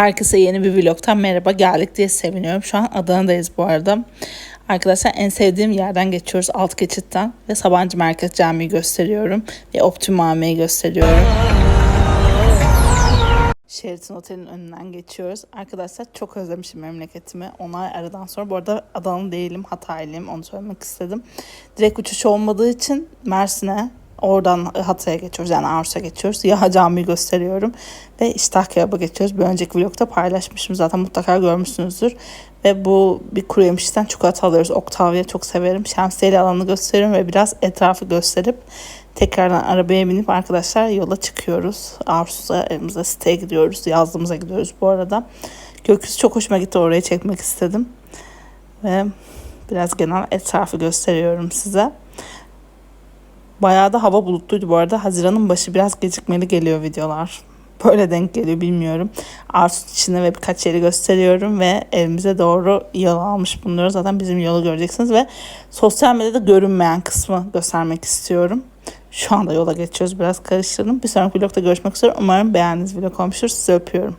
Herkese yeni bir vlogtan merhaba geldik diye seviniyorum. Şu an Adana'dayız bu arada. Arkadaşlar en sevdiğim yerden geçiyoruz alt geçitten ve Sabancı Merkez Camii'yi gösteriyorum ve Optimum AVM'yi gösteriyorum. Sheraton Otel'in önünden geçiyoruz. Arkadaşlar çok özlemişim memleketimi. Onay aradan sonra. Bu arada Adanalı değilim, Hataylıyım. Onu söylemek istedim. Direkt uçuş olmadığı için Mersin'e Oradan Hatay'a geçiyoruz yani Ars'a geçiyoruz. Yaha Camii'yi gösteriyorum. Ve İştah Kebap'a geçiyoruz. Bir önceki vlogda paylaşmışım zaten mutlaka görmüşsünüzdür. Ve bu bir kuru yemişten çikolata alıyoruz. Octavia çok severim. Şemsiyeli alanı gösteriyorum ve biraz etrafı gösterip tekrardan arabaya binip arkadaşlar yola çıkıyoruz. Arsuz'a evimize siteye gidiyoruz. Yazlığımıza gidiyoruz bu arada. Gökyüzü çok hoşuma gitti. Oraya çekmek istedim. Ve biraz genel etrafı gösteriyorum size. Bayağı da hava bulutluydu bu arada. Haziran'ın başı biraz gecikmeli geliyor videolar. Böyle denk geliyor bilmiyorum. Arsus içinde ve birkaç yeri gösteriyorum ve evimize doğru yol almış bulunuyoruz. Zaten bizim yolu göreceksiniz ve sosyal medyada görünmeyen kısmı göstermek istiyorum. Şu anda yola geçiyoruz. Biraz karıştırdım. Bir sonraki vlogda görüşmek üzere. Umarım beğendiğiniz vlog olmuştur. Sizi öpüyorum.